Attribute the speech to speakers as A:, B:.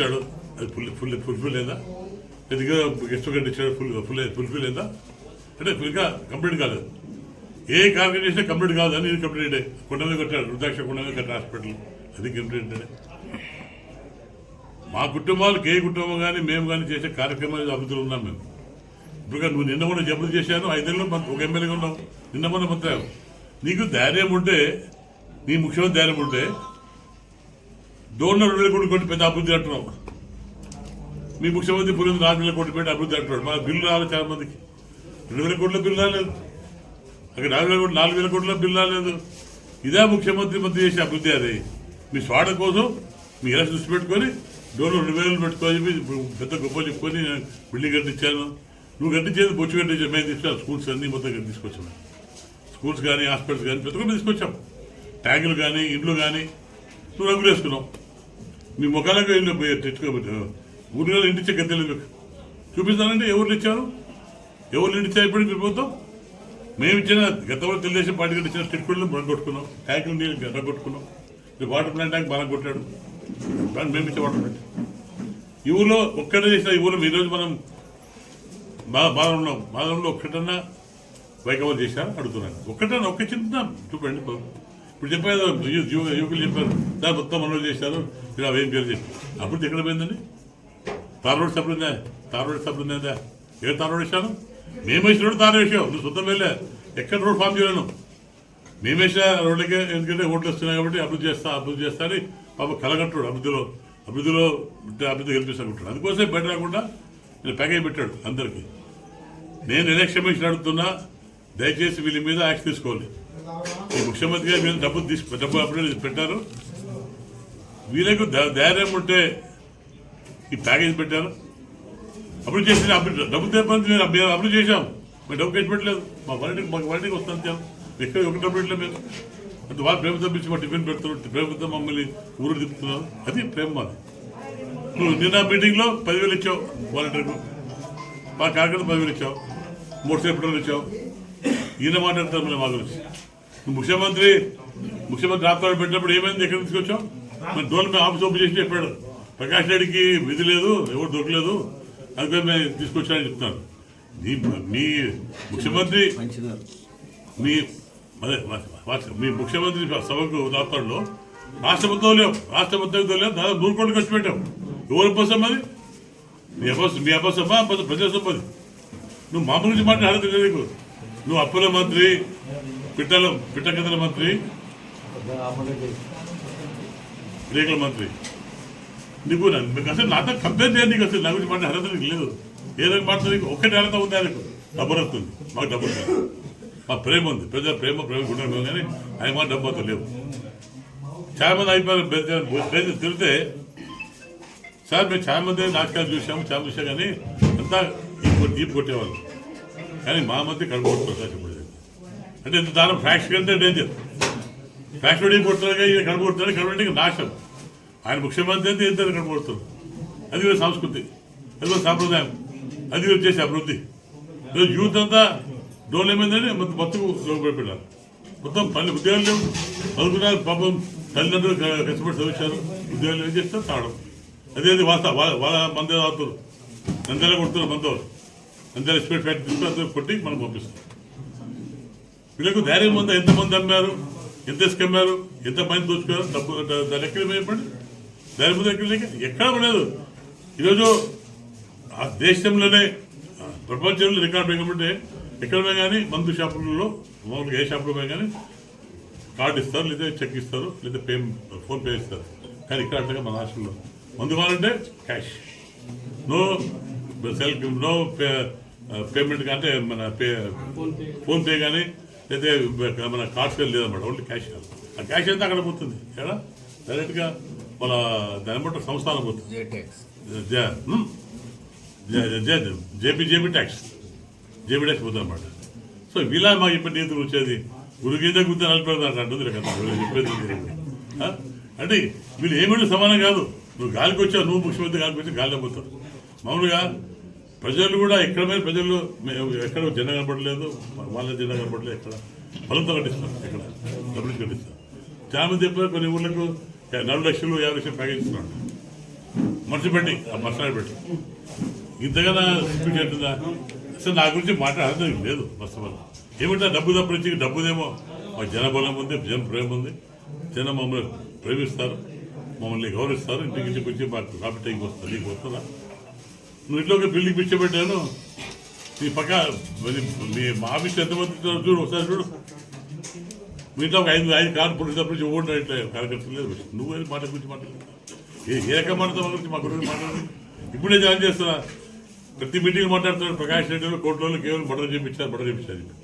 A: ఇచ్చాడు. అది full full fulfil అయిందా? ఎదిగా గెస్ట్ ఇచ్చాడు ఫుల్ ఫుల్ ఫుల్ఫిల్ అయిందా? అంటే ఇంకా కంప్లీట్ కాలేదు. ఏ కార్యక్రమం చేసినా కంప్లీట్ కాదు అని ఇది కంప్లీట్ కొండ మీద కట్టాడు రుద్రాక్ష కొండ మీద కట్టాడు హాస్పిటల్. అది కంప్లీట్ మా కుటుంబాలకు ఏ కుటుంబం కానీ మేము కానీ చేసే కార్యక్రమాలు అభివృద్ధిలో ఉన్నాం మేము. ఇప్పుడు నువ్వు నిన్న కూడా జబ్బులు చేశాను ఐదేళ్ళు ఒక ఎమ్మెల్యేగా ఉన్నావు. నిన్న మొన్న మంత్రి నీకు ధైర్యం ఉంటే నీ ముఖ్యమంత్రి ధైర్యం ఉంటే డోనర్ వేల కోటి పెద్ద అభివృద్ధి అంటున్నావు. మీ ముఖ్యమంత్రి పులింది నాలుగు వేల కోటి పెట్టి అభివృద్ధి అంటున్నాడు. మన బిల్లు రావాలి చాలా మందికి. రెండు వేల కోట్ల బిల్లు రాలేదు. అక్కడ నాలుగు వేల నాలుగు వేల కోట్ల బిల్లు రాలేదు. ఇదే ముఖ్యమంత్రి మంత్రి చేసే అభివృద్ధి అది. మీ స్వాడ కోసం మీ ఎలా దృష్టి పెట్టుకొని డోర్లు రెండు వేలు పెట్టుకొని పెద్ద గొప్ప చెప్పుకొని నేను బిల్డింగ్ కట్టించాను. నువ్వు కట్టించేది బొచ్చు కట్టించాను మేము తీసుకున్నాం స్కూల్స్ అన్నీ మొత్తం తీసుకొచ్చాను స్కూల్స్ కానీ హాస్పిటల్స్ కానీ ప్రతి ఒక్కటి తీసుకొచ్చాం. ట్యాంకులు కానీ ఇండ్లు కానీ నువ్వు రంగులు వేసుకున్నావు మీ ముఖాలకు ఇల్లు తెచ్చుకోబెట్టు. ఊరిలో ఇంటిచ్చే గద్దెలు మీకు చూపిస్తానంటే ఎవరు ఇచ్చారు ఎవరు ఇంటిచ్చా ఇప్పుడు మీరు పోతాం మేము ఇచ్చిన గతంలో తెలుగుదేశం పార్టీ గారు ఇచ్చిన స్టేట్ కూడా మనం కొట్టుకున్నాం. ట్యాంకులు నీళ్ళు రగ్గొట్టుకున్నాం ఈ వాటర్ ప్లాంట్ ట్యాంక్ బాగా కొట్టాడు. దాన్ని మేము ఇచ్చే వాటర్ ప్లాంట్. ఈ ఊళ్ళో ఒక్కడే చేసిన ఈ ఊళ్ళో ఈరోజు మనం బాగా బాగా ఉన్నాం. బాగా ఒక్కటన్నా వైకవర్ చేశారు అడుగుతున్నాను. ఒక్కటన్నా ఒక్క చిన్న చూపండి ఇప్పుడు చెప్పారు యువకులు చెప్పారు దాని మొత్తం మనోజ్ చేశారు. ఇలా ఏం పేరు చెప్పి. అప్పుడు ఎక్కడ పోయిందండి? తారోడు సభలు ఉందా? తారోడు రోడ్ ఉందా? ఏ తారోడు వేసాను మేము వేసిన రోడ్డు తార్ వేసావు నువ్వు సొంతం వెళ్ళా. ఎక్కడ రోడ్ ఫామ్ చేయలేను. మేము వేసిన రోడ్లకే ఎందుకంటే ఓట్లు వస్తున్నాయి కాబట్టి అభివృద్ధి చేస్తా అభివృద్ధి చేస్తా అని పాప కలగట్టుడు అభివృద్ధిలో. అభివృద్ధిలో అభివృద్ధి కల్పిస్తానుకుంటాడు అందుకోసమే బయట రాకుండా నేను ప్యాకేజ్ పెట్టాడు అందరికీ. నేను ఎలక్షన్ మిషన్ అడుగుతున్నా దయచేసి వీళ్ళ మీద యాక్షన్ తీసుకోవాలి. ముఖ్యమంత్రి మీరు డబ్బు తీసు డబ్బు అప్పుడే పెట్టారు. వీళ్ళకు ధైర్యం ఉంటే ఈ ప్యాకేజ్ పెట్టారు. అప్పుడు చేసిన అప్పుడు డబ్బు తెప్పని మేము మేము అప్పుడు చేశాం. మేము డబ్బు కేసు పెట్టలేదు. మా వాళ్ళకి మాకు వాళ్ళకి వస్తాను చాలు ఎక్కడ ఒక డబ్బు పెట్టలేదు మేము. అంటే వాళ్ళు ప్రేమ తప్పించి మా టిఫిన్ పెడుతున్నారు. ప్రేమతో మమ్మల్ని ఊరు తిప్పుతున్నారు. అది ప్రేమ మాది. నువ్వు నిన్న మీటింగ్లో పదివేలు ఇచ్చావు వాలంటీర్కు మా కార్యకర్త పదివేలు ఇచ్చావు. మూడు సేపు ఇచ్చావు. ఈయన మాట్లాడతారు మళ్ళీ మా గురించి. ముఖ్యమంత్రి ముఖ్యమంత్రి రాష్ట్రాలు పెట్టినప్పుడు ఏమైంది? ఎక్కడ తీసుకొచ్చావు మరి డోన్ మేము ఆఫీస్ ఓపెన్ చేసి చెప్పాడు. ప్రకాష్ రెడ్డికి విధి లేదు ఎవరు దొరకలేదు. అందుకని మేము తీసుకొచ్చానని చెప్తున్నారు. మీ మీ ముఖ్యమంత్రి మీ అదే మీ ముఖ్యమంత్రి సభకు రాష్ట్రంలో రాష్ట్ర మొత్తం లేవు. రాష్ట్ర లేవు దాదాపు నూరు కోట్లు ఖర్చు పెట్టాం ఎవరి కోసం అది మీ అపస్ మీ అబ్బసమ్మా అబ్బసం ప్రజల నువ్వు మా గురించి మాట్లాడే లేదు నీకు. నువ్వు అప్పుల మంత్రి పిట్టల పిట్టకథల మంత్రి. రేకుల మంత్రి. నీకు మీకు అసలు నాతో కంప్లైంట్ చేయండి నీకు అసలు నా గురించి మాట్లాడే అర్హత నీకు లేదు. ఏదో మాట్లాడే ఒక్కటి అర్హత ఉంది ఆయనకు డబ్బు వస్తుంది మాకు డబ్బు వస్తుంది మా ప్రేమ ఉంది. ప్రజల ప్రేమ ప్రేమ గుండె కానీ ఆయన మా డబ్బు అంతా లేవు. చాలా మంది అయిపోయారు బెదిరి- తిరిగితే సార్ మేము చాలా మంది నాటకాలు చూసాము చాలా చూసాం కానీ అంతా ఈ కొట్టేవాళ్ళు. కానీ మా మధ్య కడుపు కొట్టుకోరు అంటే ఇంత దాని ఫ్యాక్షన్ అంటే డేంజర్ ఫ్యాక్స్ రెడీ ఈయన కడుపు కొడుతున్నారు నాశనం. ఆయన ముఖ్యమంత్రి అయితే ఇద్దరు కడుపు అది కూడా సంస్కృతి. అది కూడా సాంప్రదాయం. అది కూడా చేసే అభివృద్ధి. ఈరోజు యూత్ అంతా డోల్ ఏమైందని మొత్తం బతుకు పెట్టారు మొత్తం పని ఉద్యోగాలు లేవు. చదువుకున్నారు పాపం తల్లిదండ్రులు కష్టపడి చదివించారు. ఉద్యోగాలు ఏం చేస్తారు? తాగడం. అదే అది వాస్త వాళ్ళ మందే తాగుతారు నందెల కొడుతున్నారు మందో. నందెల స్పీడ్ ఫ్యాక్టరీ తీసుకుని అందరూ కొట్టి మనం పంపిస్తాం. వీళ్ళకు ధైర్యం ఉందా? ఎంతమంది అమ్మారు? ఎంత ఇసుకమ్మారు ఎంత మంది దోచుకున్నారు? డబ్బు దాని ఎక్కడ చెప్పండి? ధైర్యం ఉందా ఎక్కడ లేక ఎక్కడ లేదు ఈరోజు ఆ దేశంలోనే ప్రపంచంలో రికార్డు వేయకపోతే ఎక్కడ పోయి కానీ మందు షాపులలో మామూలుగా ఏ షాపులో పోయి కానీ కార్డు ఇస్తారు లేదా చెక్ ఇస్తారు లేదా పే ఫోన్ పే ఇస్తారు కానీ ఇక్కడ అట్లా మన రాష్ట్రంలో మందు కావాలంటే cash. No cell no payment అంటే మన పే ఫోన్ పే. కానీ లేదా మన కార్డ్స్ కానీ లేదన్నమాట ఓన్లీ క్యాష్ కాదు. ఆ క్యాష్ అంతా అక్కడ పోతుంది. ఎక్కడ డైరెక్ట్గా మన బట్టి సంస్థానం పోతుంది. JP JP tax. JP tax పోతుంది అనమాట సో వీళ్ళ మాకు ఇప్పుడు నీతులు వచ్చేది? గురుగీత గుర్తు నలిపెడతారు అంటుంది చెప్పేది? అంటే వీళ్ళు ఏమిటి సమానం కాదు. నువ్వు గాలికి వచ్చావు నువ్వు ముఖ్యమంత్రి గాలికి వచ్చి గాలిలో పోతావు. మామూలుగా ప్రజలు కూడా ఎక్కడ మీద ప్రజలు మే- ఎక్కడ జెండా కనపడలేదు వాళ్ళ జెండా కనపడలేదు ఎక్కడ? బలంతో కట్టిస్తాం ఎక్కడ? డబ్బులు కట్టిస్తాం చాలా చెప్పిన కొన్ని ఊళ్ళకు నాలుగు లక్షలు యాభై లక్షలు ప్యాకేజ్ ఇస్తున్నాడు మనసు పెట్టి ఆ మసాలా పెట్టి. ఇంతగా స్పీడ్ అవుతుందా అసలు నా గురించి మాట్లాడడం లేదు మస్తు వల్ల ఏమంటే డబ్బు తప్పించి నుంచి డబ్బుదేమో మా జనబలం ఉంది జన ప్రేమ ఉంది. జనం మమ్మల్ని ప్రేమిస్తారు మమ్మల్ని గౌరవిస్తారు. ఇంటికి ఇంటికి వచ్చి మాకు కాపీ టైంకి వస్తుంది నీకు వస్తుందా? నువ్వు ఇంట్లోకి బిల్డింగ్ పిచ్చబెట్టాను. నీ పక్క మరి మీ మా ఆఫీస్ ఎంతమంది చూడు ఒకసారి చూడు. మీ ఇంట్లో ఒక ఐదు ఐదు కార్లు పుట్టిన నుంచి ఓటు ఇట్లా కార్యకర్తలు లేదు. నువ్వు ఏ మాట గురించి మాట్లాడు ఏ ఏ రకం మాట్లాడతావు మా గురించి మా గురించి మాట్లాడు. ఇప్పుడే జాయిన్ చేస్తున్నా. ప్రతి మీటింగ్ మాట్లాడుతున్నాడు ప్రకాష్ రెడ్డి కోర్టులో కేవలం బట్టలు చేయించారు బట్టలు చేయించారు